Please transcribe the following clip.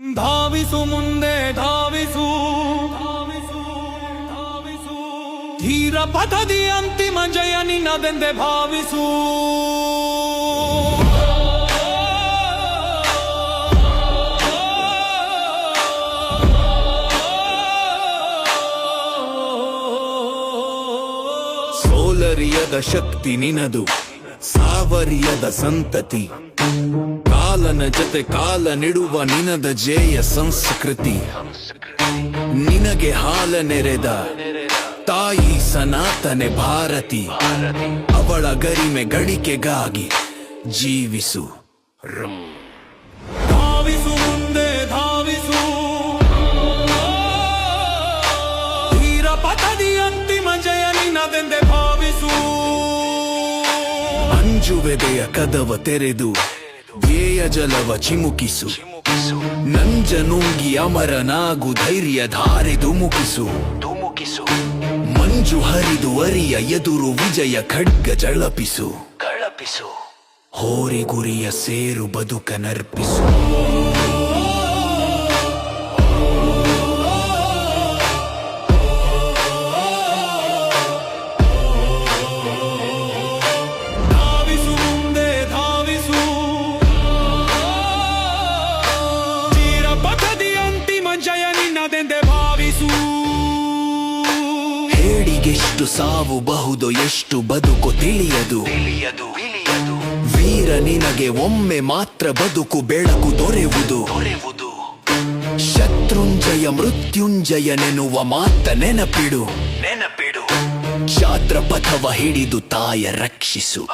ಧಾವಿಸು ಮುಂದೆ ಧಾವಿಸು. ಧಾವಿಸು ಧಾವಿಸು ಧೀರ ಪಥದಿ ಅಂತಿಮ ಜಯ ನಿನ್ನದೆಂದೆ ಭಾವಿಸು. ಸೋಲರಿಯದ ಶಕ್ತಿ ನಿನದು, ಸಾವರಿಯದ ಸಂತತಿ. ಕಾಲನ ಜೊತೆ ಕಾಲ ನಿಡುವ ನಿನದ ಜೇಯ ಸಂಸ್ಕೃತಿ. ನಿನಗೆ ಹಾಲ ನೆರೆದ ತಾಯಿ ಸನಾತನೆ ಭಾರತಿ. ಅವಳ ಗರಿಮೆ ಗಳಿಕೆಗಾಗಿ ಜೀವಿಸು. ಧಾವಿಸು ಮುಂದೆ ಧಾವಿಸು. ಧೀರ ಪಥದಿ ಅಂತಿಮ ಜಯ ನಿನ್ನದೆಂದೆ ಭಾವಿಸು. ಅಂಜುವೆದೆಯ ಕದವ ತೆರೆದು ಜಲವ ಚಿಮುಕಿಸು. ನಂಜ ನುಂಗಿ ಅಮರನಾಗು ಧೈರ್ಯ ಧಾರೆ ಧುಮುಕಿಸು ಧುಮುಕಿಸು ಮಂಜು ಹರಿದು ಅರಿಯ ಎದುರು ವಿಜಯ ಖಡ್ಗ ಜಳಪಿಸು. ಕಳಪಿಸು ಹೋರಿ ಗುರಿಯ ಸೇರು ಬದುಕನರ್ಪಿಸು. ಧಾವಿಸು ಹೇಡಿಗೆಷ್ಟು ಸಾವು ಬಹುದು, ಎಷ್ಟು ಬದುಕು ತಿಳಿಯದು. ತಿಳಿಯದು ವೀರ ನಿನಗೆ ಒಮ್ಮೆ ಮಾತ್ರ ಬದುಕು ಬೆಳಕು ದೊರೆವುದು. ಶತ್ರುಂಜಯ ಮೃತ್ಯುಂಜಯ ನೆನುವ ಮಾತ ನೆನಪಿಡು. ನೆನಪಿಡು ಛಾತ್ರ ಪಥವ ಹಿಡಿದು ತಾಯ ರಕ್ಷಿಸು.